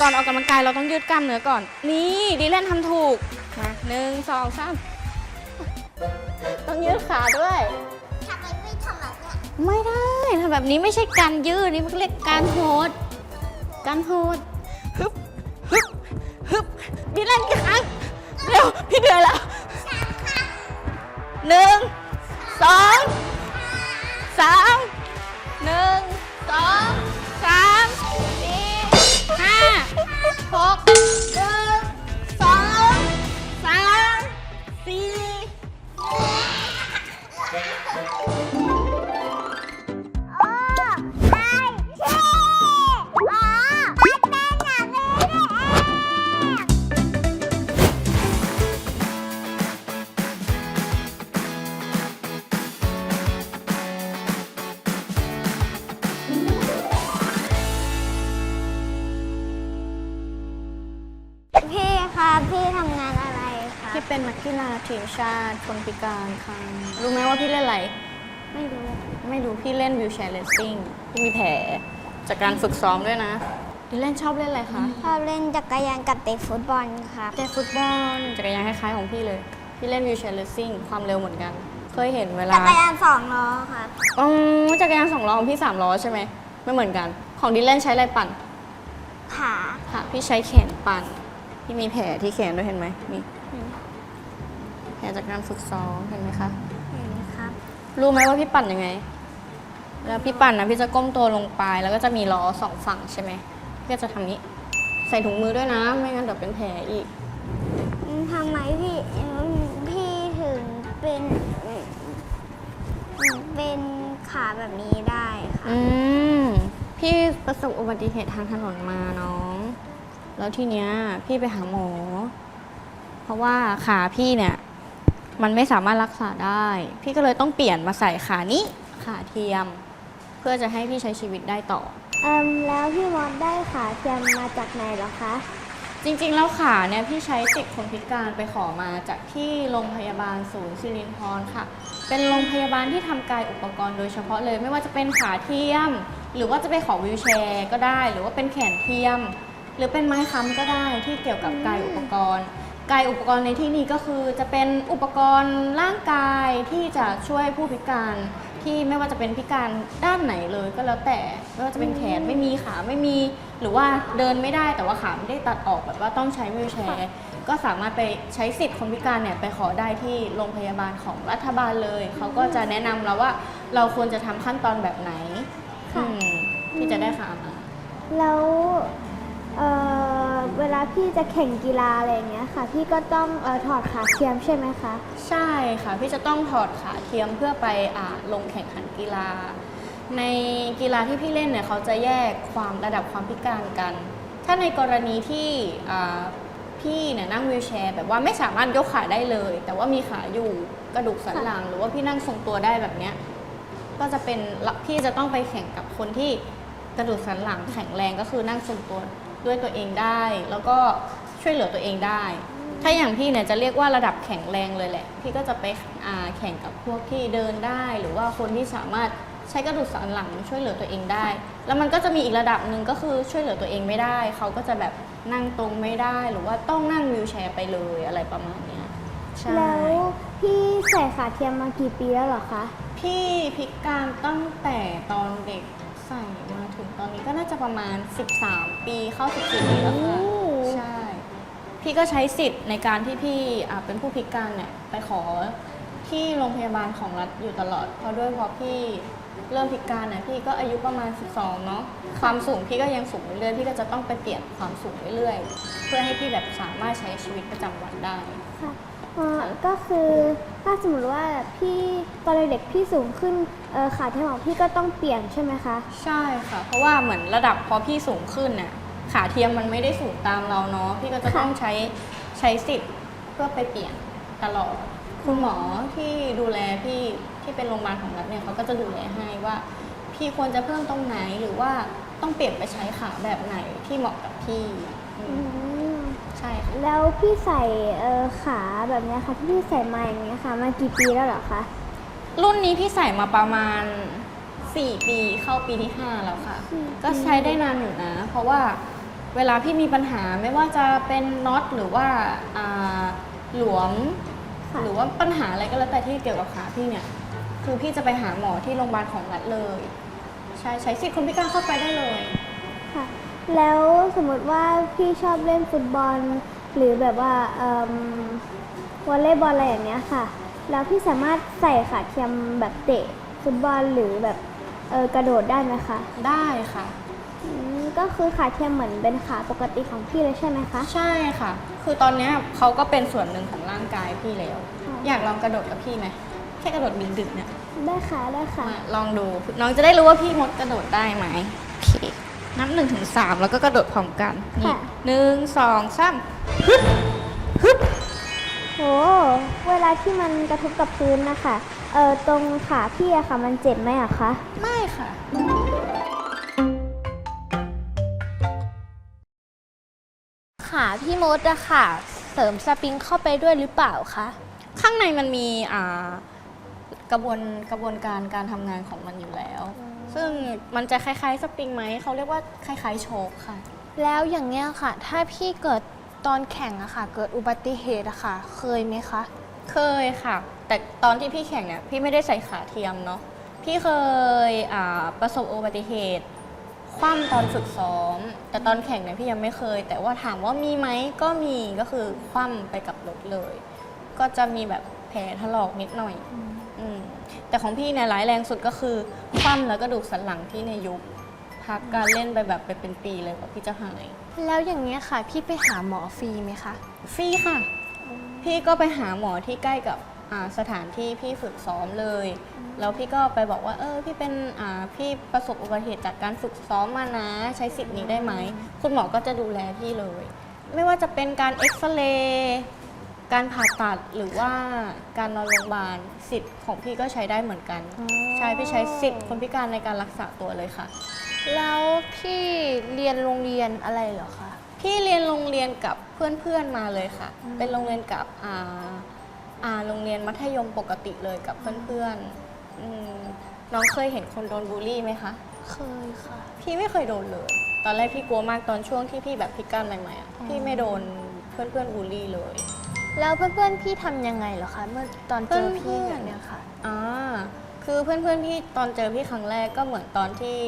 ก่อนออกกำลังกายเราต้องยืดกล้ามเนื้อก่อน นี่ดีเล่นทำถูก มาหนึ่งสองสามต้องยืดขาด้วย ทำไมไม่ทำแบบเนี้ยไม่ได้ทำแบบนี้ไม่ใช่การยืดนี่มันเรียกการโหด การโหดฮึบฮึบฮึบดีเล่นกี่ครั้งเร็วพี่เหนื่อยแล้วหนึ่งสองสามหนึ่งสอง หก พี่คะพี่ทำงานอะไรคะพี่เป็นนักกีฬาทีมชาติคนพิการค่ะ รู้ไหมว่าพี่เล่นอะไร ไม่รู้ ไม่รู้พี่เล่นวิวแชร์เลสซิ่งพี่มีแผลจากการฝึกซ้อมด้วยนะดิเล่นชอบเล่นอะไรคะชอบเล่นจักรยานกับเตะฟุตบอลครับเตะฟุตบอลจักรยานคล้ายๆของพี่เลย พี่เล่นวิวแชร์เลสซิ่งความเร็วเหมือนกัน เคยเห็นเวลาจักรยานสองล้อครับอ๋อจักรยานสองล้อของพี่สามล้อใช่ไหมไม่เหมือนกัน ของดิเล่นใช้อะไรปั่นขาค่ะพี่ใช้แขนปั่น พี่มีแผลที่แขนด้วยเห็นไหมนี่แผลจากการฝึกซ้อมเห็นไหมคะเห็นครับรู้ไหมว่าพี่ปั่นยังไง แล้วพี่ปั่นนะพี่จะก้มตัวลงไปแล้วก็จะมีล้อสองฝั่งใช่ไหมพี่ก็จะทำนี้ ใส่ถุงมือด้วยนะ ไม่งั้นเดี๋ยวเป็นแผลอีกอืมทำไมพี่อืมพี่ถึงเป็นอืมเป็นขาแบบนี้ได้ค่ะอืมพี่ประสบอุบัติเหตุทางถนนมาน้อง แล้วทีเนี้ยพี่ไปหาหมอ เพราะว่าขาพี่เนี่ย มันไม่สามารถรักษาได้ พี่ก็เลยต้องเปลี่ยนมาใส่ขานี้ขาเทียม เพื่อจะให้พี่ใช้ชีวิตได้ต่อ เอิมแล้วพี่มอสได้ขาเทียมมาจากไหนเหรอคะ จริงๆ แล้วขาเนี่ยพี่ใช้สิทธิ์คนพิการไปขอมาจากที่โรงพยาบาลศูนย์สิรินทรค่ะ เป็นโรงพยาบาลที่ทำกายอุปกรณ์โดยเฉพาะเลย ไม่ว่าจะเป็นขาเทียม หรือว่าจะไปขอวิวแชร์ก็ได้ หรือว่าเป็นแขนเทียม หรือเป็นไม้ค้ำก็ได้ที่เกี่ยวกับกายอุปกรณ์ กายอุปกรณ์ในที่นี้ก็คือจะเป็นอุปกรณ์ร่างกายที่จะช่วยผู้พิการที่ไม่ว่าจะเป็นพิการด้านไหนเลยก็แล้วแต่ไม่ว่าจะเป็นแขนไม่มีขาไม่มี หรือว่าเดินไม่ได้แต่ว่าขาไม่ได้ตัดออกแบบว่าต้องใช้วีลแชร์ก็สามารถไปใช้สิทธิ์คนพิการเนี่ยไปขอได้ที่โรงพยาบาลของรัฐบาลเลย เขาก็จะแนะนำเราว่าเราควรจะทำขั้นตอนแบบไหนค่ะ อืมที่จะได้ขามา แล้ว เอ่อเวลาพี่จะแข่งกีฬาอะไรอย่างเงี้ยค่ะ พี่ก็ต้องเออถอดขาเทียมใช่ไหมคะ ใช่ค่ะ พี่จะต้องถอดขาเทียมเพื่อไปอ่าลงแข่งขันกีฬา ในกีฬาที่พี่เล่นเนี่ยเขาจะแยกความระดับความพิการกัน ถ้าในกรณีที่อ่าพี่เนี่ยนั่งวีลแชร์ แบบว่าไม่สามารถยกขาได้เลย แต่ว่ามีขาอยู่กระดูกสันหลัง หรือว่าพี่นั่งทรงตัวได้แบบเนี้ยก็จะเป็นพี่จะต้องไปแข่งกับคนที่กระดูกสันหลังแข็งแรงก็คือนั่งทรงตัว ด้วยตัวเองได้ แล้วก็ช่วยเหลือตัวเองได้ ถ้าอย่างพี่เนี่ยจะเรียกว่าระดับแข็งแรงเลยแหละ พี่ก็จะไปอ่าแข่งกับพวกที่เดินได้ หรือว่าคนที่สามารถใช้กระดูกสันหลังช่วยเหลือตัวเองได้ แล้วมันก็จะมีอีกระดับหนึ่งก็คือช่วยเหลือตัวเองไม่ได้ เขาก็จะแบบนั่งตรงไม่ได้ หรือว่าต้องนั่งวีลแชร์ไปเลยอะไรประมาณเนี้ยใช่แล้วพี่ใส่ขาเทียมมากี่ปีแล้วเหรอคะ พี่พิการตั้งแต่ตอนเด็ก ใส่มาถึงตอนนี้ก็น่าจะประมาณ 13 ปีเข้า14ปีแล้วค่ะ ใช่ พี่ก็ใช้สิทธิ์ในการที่พี่อ่าเป็นผู้พิการเนี่ยไปขอที่โรงพยาบาลของรัฐอยู่ตลอด เพราะด้วยเพราะพี่เริ่มพิการเนี่ยพี่ก็อายุประมาณ 12 เนาะความสูงพี่ก็ยังสูงเรื่อยๆพี่ก็จะต้องไปเปลี่ยนความสูงเรื่อยๆ เพื่อให้พี่แบบสามารถใช้ชีวิตประจำวันได้ ค่ะเอ่อก็คือถ้าสมมติว่าพี่ตอนเด็กๆพี่สูงขึ้น เอ่อขาเทียมของพี่ก็ต้องเปลี่ยนใช่ไหมคะ ใช่ค่ะ เพราะว่าเหมือนระดับพอพี่สูงขึ้นเนี่ยขาเทียมมันไม่ได้สูงตามเราเนาะพี่ก็จะค่ะต้องใช้ใช้สิทธิ์เพื่อไปเปลี่ยนตลอดคุณหมอที่ดูแลพี่ที่เป็นโรงพยาบาลของรัฐเนี่ยเขาก็จะดูแลให้ว่า พี่ควรจะเพิ่มตรงไหนหรือว่าต้องเปลี่ยนไปใช้ขาแบบไหนที่เหมาะกับพี่อือืมมใช่ค่ะแล้วพี่ใส่เอ่อขาแบบเนี้ยค่ะที่พี่ใส่มาอย่างเงี้ยค่ะ มากี่ปีแล้วเหรอคะ รุ่นนี้พี่ใส่มาประมาณ 4 ปีเข้าปีที่ 5 แล้วค่ะสี่ปีก็ใช้ได้นานอยู่นะ เพราะว่าเวลาพี่มีปัญหาไม่ว่าจะเป็นน็อตหรือว่าอ่าหลวมค่ะหรือว่าปัญหาอะไรก็แล้วแต่ที่เกี่ยวกับขาพี่เนี่ย คือพี่จะไปหาหมอที่โรงพยาบาลของรัฐเลย ใช่ใช้สิทธิ์คนพิการเข้าไปได้เลยค่ะ แล้วสมมติว่าพี่ชอบเล่นฟุตบอล หรือแบบว่าเอิ่มวอลเลย์บอลอะไรอย่างเงี้ยค่ะ แล้วพี่สามารถใส่ขาเทียมแบบเตะฟุตบอลหรือแบบเออกระโดดได้ไหมคะได้ค่ะ อืมก็คือขาเทียมเหมือนเป็นขาปกติของพี่เลยใช่ไหมคะ ใช่ค่ะ คือตอนเนี้ยเขาก็เป็นส่วนหนึ่งของร่างกายพี่แล้ว ค่ะ อยากลองกระโดดกับพี่ไหมแค่กระโดดดึกๆเนี่ยได้ค่ะได้ค่ะ มาลองดูน้องจะได้รู้ว่าพี่มดกระโดดได้ไหมโอเคนับหนึ่งถึงสามแล้วก็กระโดดพร้อมกันนี่ค่ะ หนึ่งสองสาม โหเวลาที่มันกระทบกับพื้นนะคะ เออตรงขาพี่อะค่ะ มันเจ็บไหมอะคะ ไม่ค่ะ ขาพี่มดอะค่ะ เสริมสปริงเข้าไปด้วยหรือเปล่าคะ ข้างในมันมีอ่ากระบวนกระบวนการการทำงานของมันอยู่แล้ว ซึ่งมันจะคล้ายๆสปริงไหม เขาเรียกว่าคล้ายๆโชคค่ะ แล้วอย่างเงี้ยค่ะ ถ้าพี่เกิด ตอนแข่งอะค่ะ เกิดอุบัติเหตุอะค่ะ เคยไหมคะ เคยค่ะ แต่ตอนที่พี่แข่งเนี่ยพี่ไม่ได้ใส่ขาเทียมเนาะพี่เคยอ่าประสบอุบัติเหตุ คว่ำตอนฝึกซ้อม แต่ตอนแข่งเนี่ยพี่ยังไม่เคย แต่ว่าถามว่ามีไหมก็มีก็คือคว่ำไปกับรถเลย ก็จะมีแบบแผลถลอกนิดหน่อยอืมแต่ของพี่เนี่ยร้ายแรงสุดก็คือคว่ำแล้วก็ดูกสันหลังที่ในยยุบ พักการเล่นไปแบบไปเป็นปีเลยกว่าพี่จะหาย แล้วอย่างเงี้ยค่ะ พี่ไปหาหมอฟรีไหมคะฟรีค่ะ พี่ก็ไปหาหมอที่ใกล้กับอ่าสถานที่พี่ฝึกซ้อมเลย แล้วพี่ก็ไปบอกว่า เออ พี่เป็นอ่าพี่ประสบอุบัติเหตุจากการฝึกซ้อมมานะ ใช้สิทธิ์นี้ได้ไหม คุณหมอก็จะดูแลพี่เลย ไม่ว่าจะเป็นการเอ็กซเรย์การผ่าตัดหรือว่าการนอนโรงพยาบาลสิทธิ์ของพี่ก็ใช้ได้เหมือนกัน ใช่พี่ใช้สิทธิ์คนพิการในการรักษาตัวเลยค่ะ แล้วพี่เรียนโรงเรียนอะไรเหรอคะ พี่เรียนโรงเรียนกับเพื่อนๆมาเลยค่ะเป็นโรงเรียนกับอ่าอ่าโรงเรียนมัธยมปกติเลยกับเพื่อนๆอืมน้องเคยเห็นคนโดนบูลลี่ไหมคะ เคยค่ะ พี่ไม่เคยโดนเลย ตอนแรกพี่กลัวมากตอนช่วงที่พี่แบบพิการใหม่ๆอะพี่ไม่โดนเพื่อนๆบูลลี่เลย แล้วเพื่อนๆพี่ทำยังไงเหรอคะเมื่อตอนเจอพี่เพื่แบอนๆบเนี้ยค่ะ อ่า คือเพื่อนๆพี่ตอนเจอพี่ครั้งแรกก็เหมือนตอนที่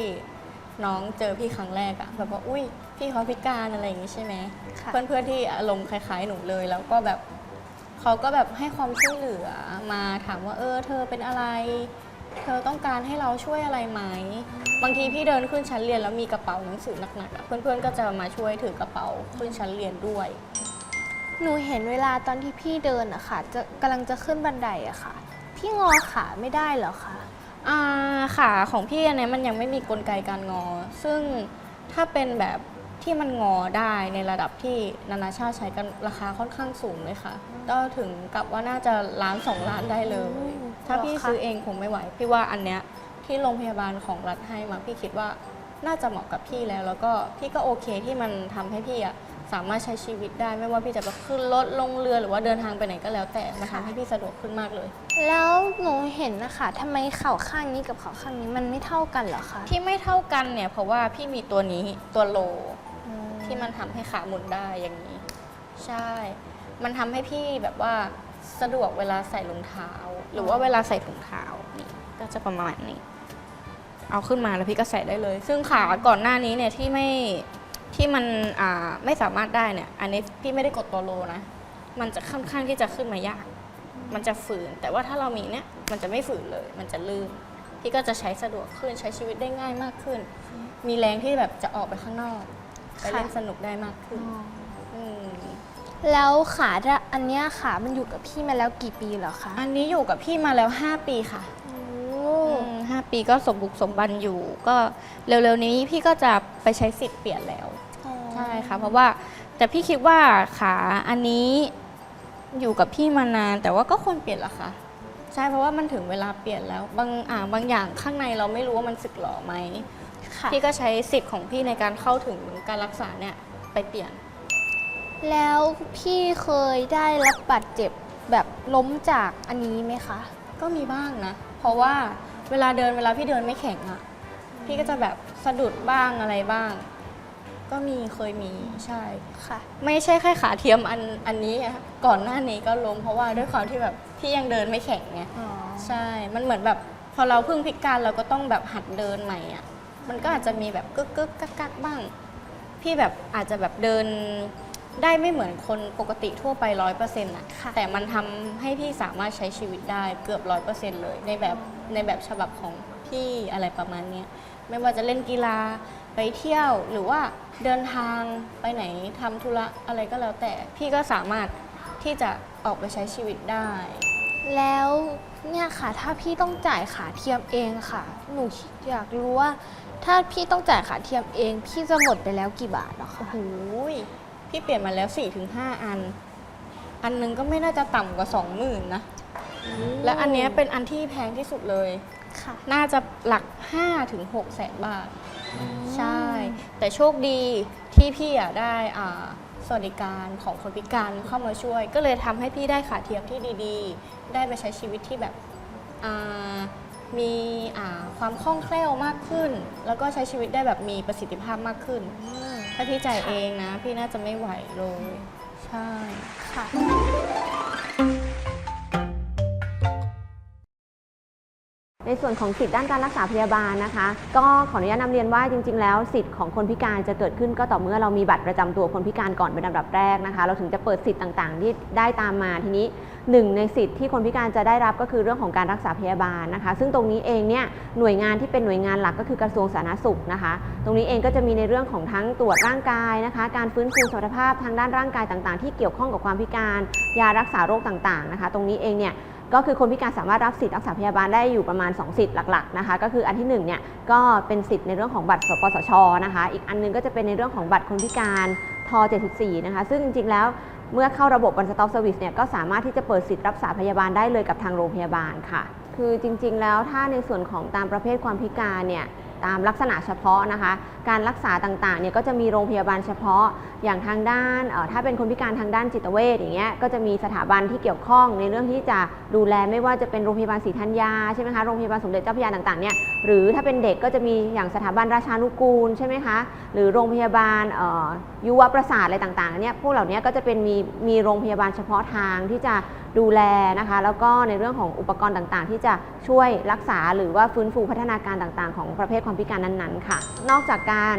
น้องเจอพี่ครั้งแรกอะแบบว่าอุ้ยพี่เขาพิการอะไรอย่างงี้ใช่ไหมค่ะเพื่อนๆที่อารมณ์คล้าย ๆ หนูเลย แล้วก็แบบเขาก็แบบให้ความช่วยเหลือมาถามว่าเออ เธอเป็นอะไร เธอต้องการให้เราช่วยอะไรไหมบางทีพี่เดินขึ้นชั้นเรียนแล้วมีกระเป๋าหนังสือหนักๆอะเพื่อนๆก็จะมาช่วยถือกระเป๋าขึ้นชั้นเรียนด้วย หนูเห็นเวลาตอนที่พี่เดินอะค่ะ จะกำลังจะขึ้นบันไดอะค่ะ พี่งอขาไม่ได้เหรอคะ อ่าขาของพี่อันเนี้ยมันยังไม่มีกลไกการงอ ซึ่งถ้าเป็นแบบที่มันงอได้ในระดับที่นานาชาติใช้กันราคาค่อนข้างสูงเลยค่ะ ก็ถึงกับว่าน่าจะล้านสองล้านได้เลย ถ้าพี่ซื้อเองคงไม่ไหว พี่ว่าอันเนี้ยที่โรงพยาบาลของรัฐให้มาพี่คิดว่าน่าจะเหมาะกับพี่แล้ว แล้วก็พี่ก็โอเคที่มันทำให้พี่อะ สามารถใช้ชีวิตได้ไม่ว่าพี่จะไปขึ้นรถลงเรือหรือว่าเดินทางไปไหนก็แล้ว แต่มันทำให้พี่สะดวกขึ้นมากเลย แล้วหนูเห็นนะคะทำไมเข่าข้างนี้กับเข่าข้างนี้มันไม่เท่ากันเหรอคะที่ไม่เท่ากันเนี่ยเพราะว่าพี่มีตัวนี้ตัวโลอืมที่มันทำให้ขาหมุนได้อย่างนี้ ใช่ มันทำให้พี่แบบว่าสะดวกเวลาใส่รองเท้า หรือว่าเวลาใส่ถุงเท้านี่ก็จะประมาณนี้ เอาขึ้นมาแล้วพี่ก็ใส่ได้เลย ซึ่งขาก่อนหน้านี้เนี่ยที่ไม่ ที่มันอ่าไม่สามารถได้เนี่ย อันนี้พี่ไม่ได้กดตัวโลนะ มันจะค่อนข้างที่จะขึ้นมายาก มันจะฝืน แต่ว่าถ้าเรามีเนี่ย มันจะไม่ฝืนเลย มันจะลื่น พี่ก็จะใช้สะดวกขึ้น ใช้ชีวิตได้ง่ายมากขึ้น มีแรงที่แบบจะออกไปข้างนอก ไปเล่นสนุกได้มากขึ้นมแล้วขาจะอันเนี้ยขามันอยู่กับพี่มาแล้วกี่ปีเหรอคะอันนี้อยู่กับพี่มาแล้ว 5 ปีค่ะ โอ้อืมห้าปีก็สมบุกสมบันอยู่ ก็เร็วๆนี้พี่ก็จะไปใช้สิทธิ์เปลี่ยนแล้ว ใช่ค่ะเพราะว่าแต่พี่คิดว่าขาอันนี้อยู่กับพี่มานาน แต่ว่าก็ควรเปลี่ยนละค่ะ ใช่เพราะว่ามันถึงเวลาเปลี่ยนแล้วบางอ่าบางอย่างข้างในเราไม่รู้ว่ามันสึกหรอไหมค่ะพี่ก็ใช้สิทธิ์ของพี่ในการเข้าถึงการรักษาเนี่ยไปเปลี่ยน แล้วพี่เคยได้รับบาดเจ็บแบบล้มจากอันนี้ไหมคะ ก็มีบ้างนะ เพราะว่าเวลาเดินเวลาพี่เดินไม่แข็งอะพี่ก็จะแบบสะดุดบ้างอะไรบ้าง ก็มีเคยมีใช่ค่ะ ไม่ใช่แค่ขาเทียมอันอันนี้อะก่อนหน้านี้ก็ล้มเพราะว่าด้วยความที่แบบพี่ยังเดินไม่แข็งไงอ๋อใช่ มันเหมือนแบบพอเราเพิ่งพิการเราก็ต้องแบบหัดเดินใหม่อะมันก็อาจจะมีแบบกึกกึกกักกักบ้าง พี่แบบอาจจะแบบเดินได้ไม่เหมือนคนปกติทั่วไปร้อยเปอร์เซ็นต์อะค่ะแต่มันทำให้พี่สามารถใช้ชีวิตได้เกือบร้อยเปอร์เซ็นต์เลย ในแบบในแบบฉบับของพี่อะไรประมาณเนี้ยไม่ว่าจะเล่นกีฬา ไปเที่ยวหรือว่าเดินทางไปไหนทำธุระอะไรก็แล้วแต่ พี่ก็สามารถที่จะออกไปใช้ชีวิตได้ แล้วเนี่ยค่ะ ถ้าพี่ต้องจ่ายขาเทียมเองค่ะ หนูอยากรู้ว่า ถ้าพี่ต้องจ่ายขาเทียมเอง พี่จะหมดไปแล้วกี่บาทเหรอคะ โอ้โหยพี่เปลี่ยนมาแล้ว 4-5 อัน อันหนึงก็ไม่น่าจะต่ำกว่า 20,000นะ และอันเนี้ยเป็นอันที่แพงที่สุดเลย ค่ะ น่าจะหลัก 5-6แสนบาท ใช่ แต่โชคดีที่พี่อะได้อ่าสวัสดิการของคนพิการเข้ามาช่วย ก็เลยทำให้พี่ได้ขาเทียมที่ดีๆ ได้ไปใช้ชีวิตที่แบบอ่ามีอ่าความคล่องแคล่วมากขึ้น แล้วก็ใช้ชีวิตได้แบบมีประสิทธิภาพมากขึ้น ถ้าพี่จ่ายเองนะ พี่น่าจะไม่ไหวเลย ใช่ ค่ะ ในส่วนของสิทธิด้านการรักษาพยาบาลนะคะ ก็ขออนุญาตนำเรียนว่าจริง ๆ แล้วสิทธิ์ของคนพิการจะเกิดขึ้นก็ต่อเมื่อเรามีบัตรประจำตัวคนพิการก่อนเป็นอันดับแรกนะคะ เราถึงจะเปิดสิทธิ์ต่างๆ ที่ได้ตามมาทีนี้หนึ่งในสิทธิ์ที่คนพิการจะได้รับก็คือเรื่องของการรักษาพยาบาลนะคะ ซึ่งตรงนี้เองเนี่ยหน่วยงานที่เป็นหน่วยงานหลักก็คือกระทรวงสาธารณสุขนะคะ ตรงนี้เองก็จะมีในเรื่องของทั้งตรวจร่างกายนะคะ การฟื้นฟูสมรรถภาพทางด้านร่างกายต่าง ๆ ที่เกี่ยวข้องกับความพิการ ยารักษาโรคต่างๆนะคะ ตรงนี้เองเนี่ย ก็คือคนพิการสามารถรับสิทธิ์รักษาพยาบาลได้อยู่ประมาณ 2 สิทธิ์หลักๆนะคะก็คืออันที่1เนี่ยก็เป็นสิทธิ์ในเรื่องของบัตรสปสชนะคะอีกอันหนึงก็จะเป็นในเรื่องของบัตรคนพิการท74นะคะซึ่งจริงๆแล้วเมื่อเข้าระบบ One Stop Service เนี่ยก็สามารถที่จะเปิดสิทธิ์รักษาพยาบาลได้เลยกับทางโรงพยาบาลค่ะ คือจริงๆแล้วถ้าในส่วนของตามประเภทความพิการเนี่ย ตามลักษณะเฉพาะนะคะ การรักษาต่างๆเนี่ยก็จะมีโรงพยาบาลเฉพาะอย่างทางด้านถ้าเป็นคนพิการทางด้านจิตเวชอย่างเงี้ยก็จะมีสถาบันที่เกี่ยวข้องในเรื่องที่จะดูแลไม่ว่าจะเป็นโรงพยาบาลศรีธัญญาใช่ไหมคะโรงพยาบาลสมเด็จเจ้าพระยาต่างๆเนี่ยหรือถ้าเป็นเด็กก็จะมีอย่างสถาบันราชานุกูลใช่ไหมคะหรือโรงพยาบาลยุวประสาทอะไรต่างๆเนี่ยพวกเหล่านี้ก็จะเป็นมีมีโรงพยาบาลเฉพาะทางที่จะ ดูแลนะคะ แล้วก็ในเรื่องของอุปกรณ์ต่างๆ ที่จะช่วยรักษาหรือว่าฟื้นฟูพัฒนาการต่างๆ ของประเภทความพิการนั้นๆค่ะ นอกจากการ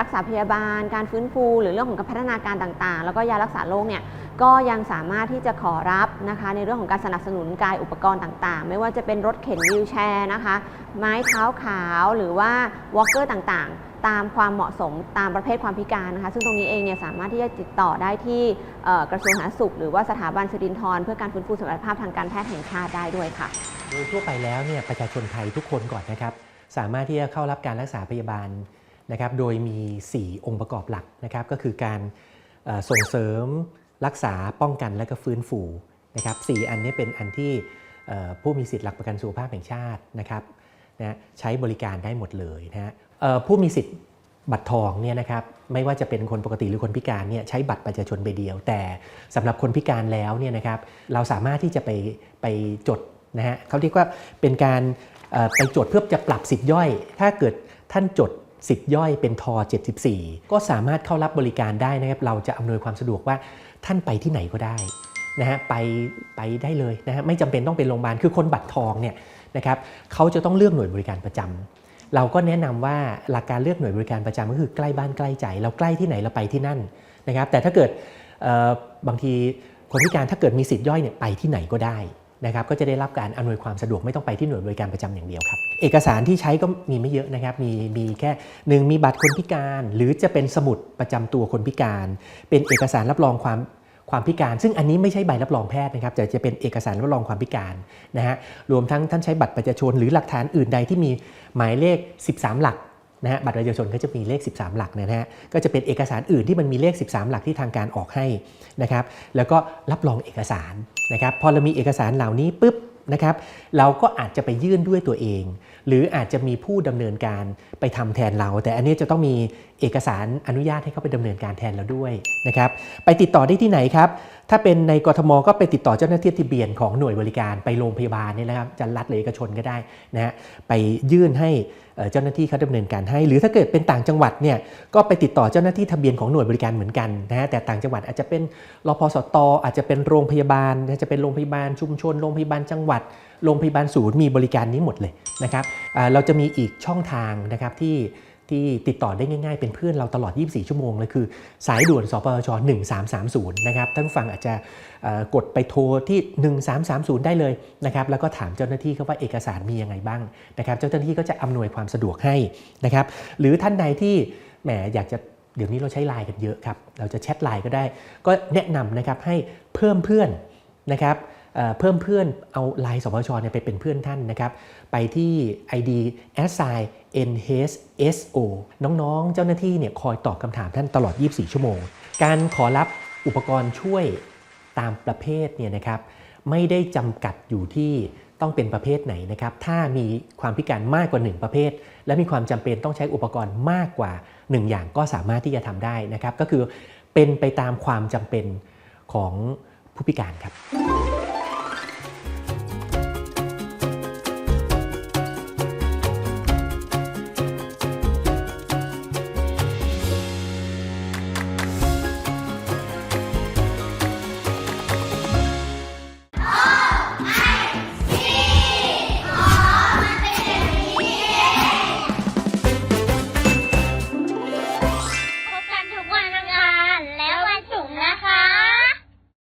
รักษาพยาบาล การฟื้นฟู หรือเรื่องของการพัฒนาการต่างๆ แล้วก็ยารักษาโรคเนี่ยก็ยังสามารถที่จะขอรับนะคะ ในเรื่องของการสนับสนุนกายอุปกรณ์ต่างๆ ไม่ว่าจะเป็นรถเข็นวีลแชร์นะคะ ไม้เท้าขาวหรือว่าวอล์กเกอร์ต่างๆ ตามความเหมาะสมตามประเภทความพิการนะคะ ซึ่งตรงนี้เองเนี่ยสามารถที่จะติดต่อได้ที่กระทรวงสาธารณสุข หรือว่าสถาบันสิรินทรเพื่อการฟื้นฟูสมรรถภาพทางการแพทย์แห่งชาติได้ด้วยค่ะ โดยทั่วไปแล้วเนี่ยประชาชนไทยทุกคนก่อนนะครับ สามารถที่จะเข้ารับการรักษาพยาบาลนะครับ โดยมี 4 องค์ประกอบหลักนะครับ ก็คือการส่งเสริมรักษาป้องกันและก็ฟื้นฟูนะครับสอันนี้เป็นอันที่ผู้มีสิทธิ์หลักประกันสุขภาพแห่งชาตินะครับนะใช้บริการได้หมดเลยนะฮะ ผู้มีสิทธิ์บัตรทองเนี่ยนะครับไม่ว่าจะเป็นคนปกติหรือคนพิการเนี่ยใช้บัตรประชาชนใบเดียว แต่สำหรับคนพิการแล้วเนี่ยนะครับเราสามารถที่จะไปไปจดนะฮะเขาเรียกว่าเป็นการไปจดเพื่อจะปรับสิทธิ์ย่อย ถ้าเกิดท่านจดสิทธิ์ย่อยเป็นทอ 74 ก็สามารถเข้ารับบริการได้นะครับเราจะอำนวยความสะดวกว่าท่านไปที่ไหนก็ได้นะฮะไปไปได้เลยนะฮะไม่จำเป็นต้องเป็นโรงพยาบาลคือคนบัตรทองเนี่ยนะครับเขาจะต้องเลือกหน่วยบริการประจำ เราก็แนะนำว่าหลักการเลือกหน่วยบริการประจำก็คือใกล้บ้านใกล้ใจ เราใกล้ที่ไหนเราไปที่นั่นนะครับ แต่ถ้าเกิดบางทีคนพิการถ้าเกิดมีสิทธิ์ย่อยเนี่ยไปที่ไหนก็ได้นะครับก็จะได้รับการอำนวยความสะดวกไม่ต้องไปที่หน่วยบริการประจำอย่างเดียวครับ เอกสารที่ใช้ก็มีไม่เยอะนะครับ มีมีแค่หนึ่งมีบัตรคนพิการ หรือจะเป็นสมุดประจำตัวคนพิการ เป็นเอกสารรับรองความ ความพิการ ซึ่งอันนี้ไม่ใช่ใบรับรองแพทย์นะครับแต่จะเป็นเอกสารรับรองความพิการนะฮะรวมทั้งท่านใช้บัตรประชาชนหรือหลักฐานอื่นใดที่มีหมายเลข 13 หลักนะฮะบัตรประชาชนก็จะมีเลข 13 หลักนะฮะก็จะเป็นเอกสารอื่นที่มันมีเลข 13 หลักที่ทางการออกให้นะครับแล้วก็รับรองเอกสารนะครับพอเรามีเอกสารเหล่านี้ปุ๊บ นะครับ เราก็อาจจะไปยื่นด้วยตัวเอง หรืออาจจะมีผู้ดำเนินการไปทำแทนเรา แต่อันนี้จะต้องมีเอกสารอนุญาตให้เขาไปดำเนินการแทนเราด้วยนะครับ ไปติดต่อได้ที่ไหนครับ ถ้าเป็นในกทมก็ไปติดต่อเจ้าหน้าที่ทะเบียนของหน่วยบริการไปโรงพยาบาลนี่นะครับจะรัฐหรือเอกชนก็ได้นะฮะไปยื่นให้ เจ้าหน้าที่เขาดำเนินการให้ หรือถ้าเกิดเป็นต่างจังหวัดเนี่ยก็ไปติดต่อเจ้าหน้าที่ทะเบียนของหน่วยบริการเหมือนกันนะฮะแต่ต่างจังหวัดอาจจะเป็นรพสตอาจจะเป็นโรงพยาบาลอาจจะเป็นโรงพยาบาลชุมชนโรงพยาบาลจังหวัดโรงพยาบาลศูนย์มีบริการนี้หมดเลยนะครับเราจะมีอีกช่องทางนะครับที่ ที่ติดต่อได้ง่ายๆ เป็นเพื่อนเราตลอด 24 ชั่วโมงเลยคือ สายด่วนสปช1330 นะครับท่านฟังอาจจะกดไปโทรที่ 1330 ได้เลยนะครับแล้วก็ถามเจ้าหน้าที่เขาว่าเอกสารมียังไงบ้างนะครับเจ้าหน้าที่ก็จะอำนวยความสะดวกให้นะครับหรือท่านใดที่แหมอยากจะเดี๋ยวนี้เราใช้ไลน์กันเยอะครับเราจะแชทไลน์ก็ได้ ก็แนะนำนะครับให้เพิ่มเพื่อนนะครับเเพิ่มเพื่อนเอาไลน์สปชเนี่ยไปเป็นเพื่อนท่านนะครับ ไปที่ ID assign NHSO น้องๆ เจ้าหน้าที่เนี่ยคอยตอบคำถามท่านตลอด 24 ชั่วโมง การขอรับอุปกรณ์ช่วยตามประเภทเนี่ยนะครับไม่ได้จำกัดอยู่ที่ต้องเป็นประเภทไหนนะครับ ถ้ามีความพิการมากกว่า 1 ประเภท และมีความจำเป็นต้องใช้อุปกรณ์มากกว่า 1 อย่างก็สามารถที่จะทำได้นะครับ ก็คือเป็นไปตามความจำเป็นของผู้พิการครับ